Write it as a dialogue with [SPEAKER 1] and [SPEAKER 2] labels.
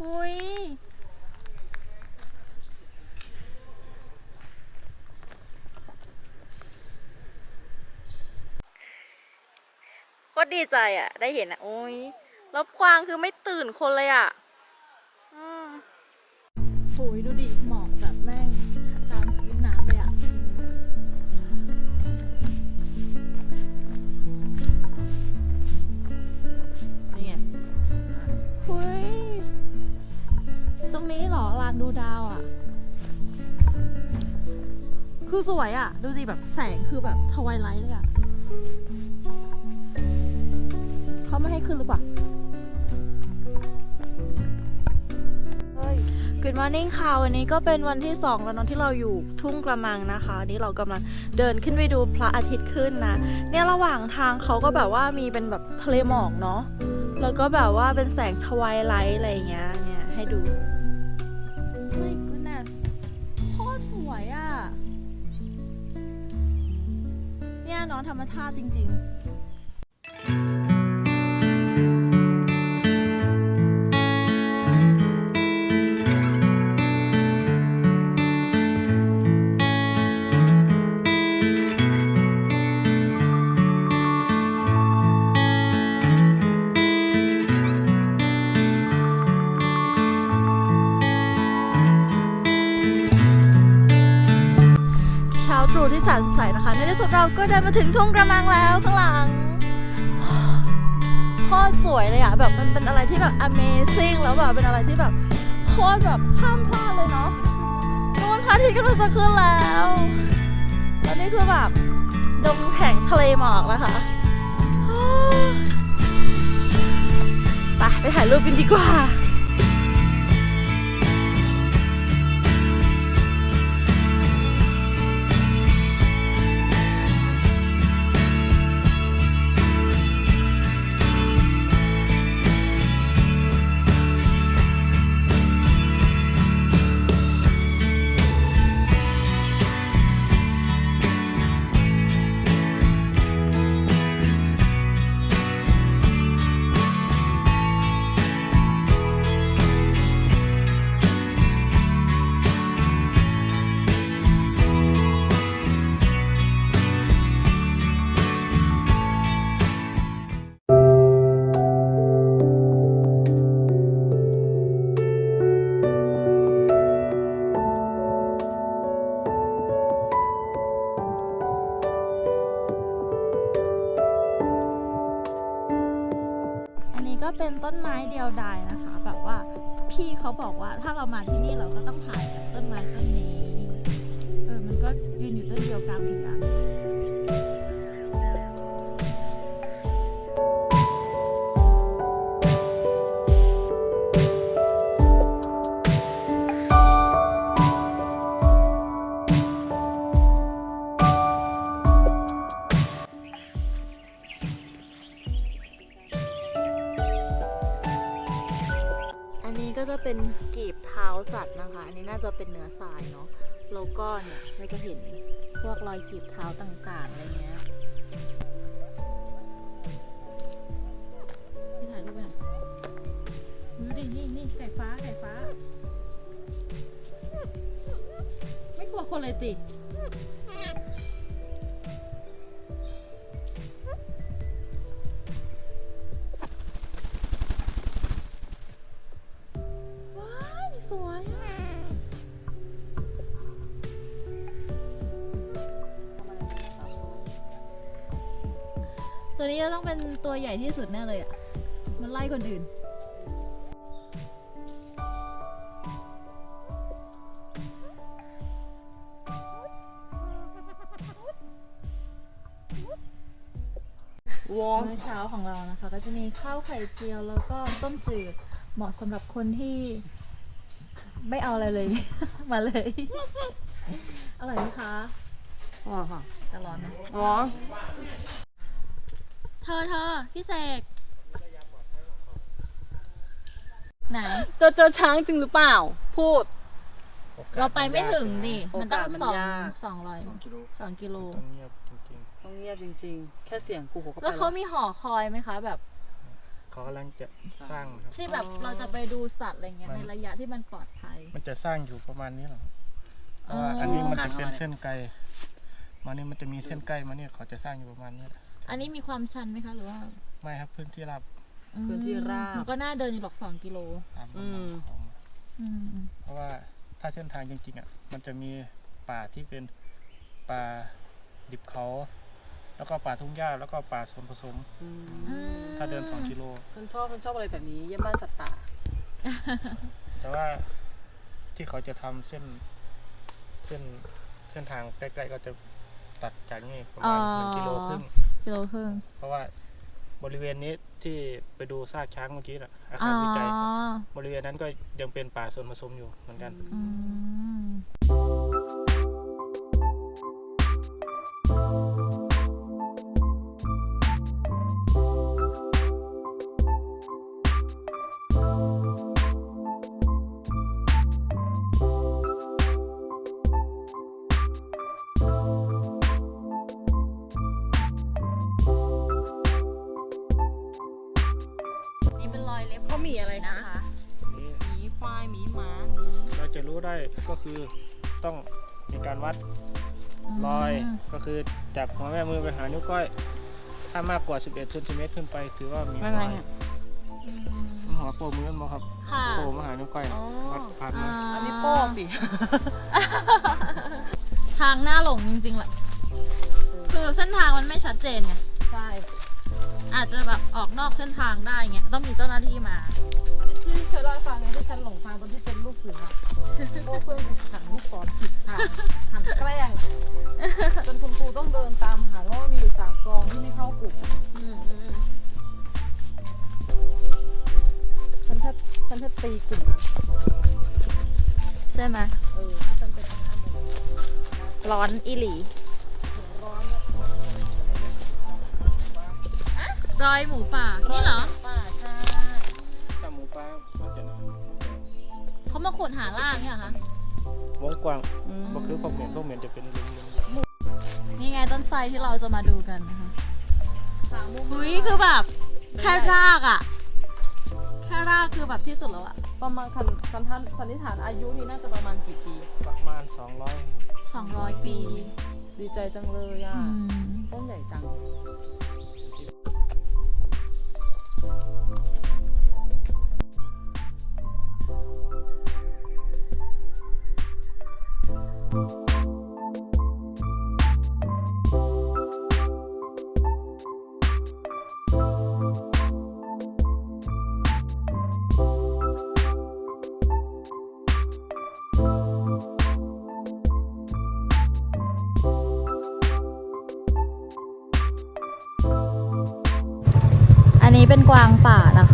[SPEAKER 1] หุยก็ดีใจอะ ได้เห็นอะ โอ้ยแล้ววางคือไม่ตื่นคนเลยอะ
[SPEAKER 2] โอ้ยดูดิ หมอกแบบแม่งตามพื้นน้ำเลยอะ คือสวยอะ ดูสิแบบแสงคือแบบทวายไลท์เลยอะเขาไม่ให้ขึ้นหรือเปล่า Good morning ค่ะ วันนี้ก็เป็นวันที่ 2 แล้วเนอะที่เราอยู่ทุ่งกระมังนะคะวันนี้เรากำลังเดินขึ้นไปดูพระอาทิตย์ขึ้นนะ เนี่ยระหว่างทางเขาก็แบบว่ามีเป็นแบบทะเลหมอกเนาะแล้วก็แบบว่าเป็นแสงทวายไลท์อะไรอย่างเงี้ยเนี่ยให้ดู น้องธรรมชาติจริงๆเช้าตรู่ที่สนสดใส ในที่สุดเราก็เดินมาถึงทุ่งกระมังแล้วข้างหลังโคตรสวยเลยอะแบบมันเป็นอะไรที่แบบ amazing แล้วแบบเป็นอะไรที่แบบโคตรแบบห้ามพลาดเลยเนาะนู่นพระอาทิตย์กำลังจะขึ้นแล้วแล้วนี่คือแบบดงแห่งทะเลหมอกนะคะไปไปถ่ายรูปกันดีกว่า ก็เป็นต้นไม้เดียวดายนะคะ แบบว่าพี่เขาบอกว่าถ้าเรามาที่นี่เราก็ต้องถ่ายกับต้นไม้ต้นนี้ เออ มันก็ยืนอยู่ต้นเดียวกลาง จะเป็นกีบเท้าสัตว์นะคะ อันนี้น่าจะเป็นเนื้อทรายเนาะแล้วก็เนี่ยเราจะเห็นพวกรอยกีบเท้าต่างๆอะไรเงี้ยพี่ถ่ายรูปไปหน่อดูดินี่นี่ไก่ฟ้าไก่ฟ้า ไม่กลัวคนเลยติ ตัวนี้จะต้องเป็นตัวใหญ่ที่สุดแน่เลยอะ มันไล่คนอื่น
[SPEAKER 1] วอ
[SPEAKER 2] มื้อเช้าของเรานะคะ ก็จะมีข้าวไข่เจียวแล้วก็ต้มจืดเหมาะสำหรับคนที่ไม่เอาอะไรเลย มาเลย อร่อยไหมคะ
[SPEAKER 1] อ๋อค่ะ
[SPEAKER 2] จะร้อนไหม
[SPEAKER 1] อ๋อ
[SPEAKER 2] เธอเธอพี่เสกไหน
[SPEAKER 1] เจอเจอช้างจริงหรือเปล่า พูด
[SPEAKER 2] เราไปไม่ถึงดิ
[SPEAKER 1] โอกาส
[SPEAKER 2] มันต้อง
[SPEAKER 1] มัน
[SPEAKER 2] สอง
[SPEAKER 1] ยาก
[SPEAKER 2] สองร้อย
[SPEAKER 3] สองกิโล
[SPEAKER 2] สองกิโล
[SPEAKER 3] ต้องเงียบจริง
[SPEAKER 1] ต้องเงียบจริง ๆ แค่เสียงกูหัวก็ไป
[SPEAKER 2] แล้วเขามีหอคอยไหมคะ แบบ
[SPEAKER 3] ๆเขากำลังจะสร้างนะครับ
[SPEAKER 2] ที่แบบเราจะไปดูสัตว์อะไรเงี้ย
[SPEAKER 3] มัน
[SPEAKER 2] ในระยะที่มันปลอดภัย
[SPEAKER 3] มันจะสร้างอยู่ประมาณนี้หรอเพ
[SPEAKER 2] อ๋อ
[SPEAKER 3] ราะว่าอันนี้มันจะเป็นเส้นไกลมานี่มันจะมีเส้นใกล้มาเนี่ยเขาจะสร้างอยู่ประมาณนี้แหละ
[SPEAKER 2] อันนี้มีความชันไหมคะหรือว่า
[SPEAKER 3] ไม่ครับพื้นที่ราบ
[SPEAKER 4] พื้นที่ราบ
[SPEAKER 2] มันก็น่าเดินอยู่หรอกสองกิโล
[SPEAKER 3] ตาม
[SPEAKER 4] อืม
[SPEAKER 3] ของ
[SPEAKER 2] อืม
[SPEAKER 3] เพราะว่าถ้าเส้นทางจริงๆอะมันจะมีป่าที่เป็นป่าดิบเขา แล้วก็ป่าทุ่งหญ้าแล้วก็ป่าส่วนผสม
[SPEAKER 4] อืม
[SPEAKER 2] อืม
[SPEAKER 3] ถ้าเดิน2กิโล
[SPEAKER 4] ฉันชอบฉันชอบอะไรแบบนี้เยี่ยมบ้านสัตว์ป่า
[SPEAKER 3] แต่ว่าที่เขาจะทำเส้น เส้นเส้นทางใกล้ๆก็จะตัดจากนี่ประมาณหนึ่งกิโลครึ่ง
[SPEAKER 2] กิโลครึ่ง
[SPEAKER 3] เพราะว่าบริเวณนี้ที่ไปดูซากช้างเมื่อกี้น่ะอา
[SPEAKER 2] อ๋
[SPEAKER 3] คา
[SPEAKER 2] อ
[SPEAKER 3] รวิจัยบริเวณนั้นก็ยังเป็นป่าส่วนผสมอยู่เหมือนกัน
[SPEAKER 2] อืม อยเล็บ
[SPEAKER 4] เขามีอะไรนะ
[SPEAKER 2] นะคะ
[SPEAKER 3] นี้
[SPEAKER 4] หมีควายหมีหมาหมี
[SPEAKER 3] เราจะรู้ได้ก็คือต้องมีการวัดรอยก็คือจากหัวแม่มือไปหานิ้วก้อย ถ้ามากกว่า 11เซนติเมตรขึ้นไป ถือว่ามีรอยหัวโป้มือมั้งครับ
[SPEAKER 2] ค่ะ
[SPEAKER 3] โป้มาหานิ้วก้อยวัดผ่านมา
[SPEAKER 4] อันนี้โป้งสิ
[SPEAKER 2] ทางหน้าหลงจริงๆแหละคือเส้นทางมันไม่ชัดเจนไง
[SPEAKER 4] ใช่
[SPEAKER 2] อาจจะแบบออกนอกเส้นทางได้เงี้ยต้องมีเจ้าหน้าที่มา
[SPEAKER 4] ที่เคยเล่าให้ฟังไงที่ฉันหลงทางตอนที่เป็นลูกเสืออะโอ้เพื่อนหันลูกศรผิดทางหันแกล้งจนคุณครูต้องเดินตามหาว่ามีอยู่สามกองที่ไม่เข้ากลุ่มฉันแทบฉันแทบตีกลุ่มนะ
[SPEAKER 2] ใช่ไหม
[SPEAKER 4] เออฉันเป็นคณะหนึ่ง
[SPEAKER 2] ร้อนอีหลี
[SPEAKER 4] รอย
[SPEAKER 2] หมูป่า นี่เหรอ
[SPEAKER 4] ป่าใช่
[SPEAKER 3] ถ้าหมูป่ามันจะ
[SPEAKER 2] เขามาขุดหาล่างเนี่ยเหรอคะ
[SPEAKER 3] วงกว้างก็คือพวกเหม็นพวกเหม็นจะเป็นลุมๆ
[SPEAKER 2] นี่ไงต้นไทรที่เราจะมาดูกันนะคะ
[SPEAKER 4] ขามุม
[SPEAKER 2] หุยคือแบบแค่รากอะแค่รากคือแบบที่สุดแล้วอะ
[SPEAKER 4] ประมาณคันสันทันสันนิษฐานอายุนี่น่าจะประมาณกี่ปี
[SPEAKER 3] ประมาณ 200
[SPEAKER 2] สองร้อยปี
[SPEAKER 4] ดีใจจังเลยอะ
[SPEAKER 2] อืม
[SPEAKER 4] ต้นใหญ่จัง
[SPEAKER 2] นี้เป็นกวางป่านะคะ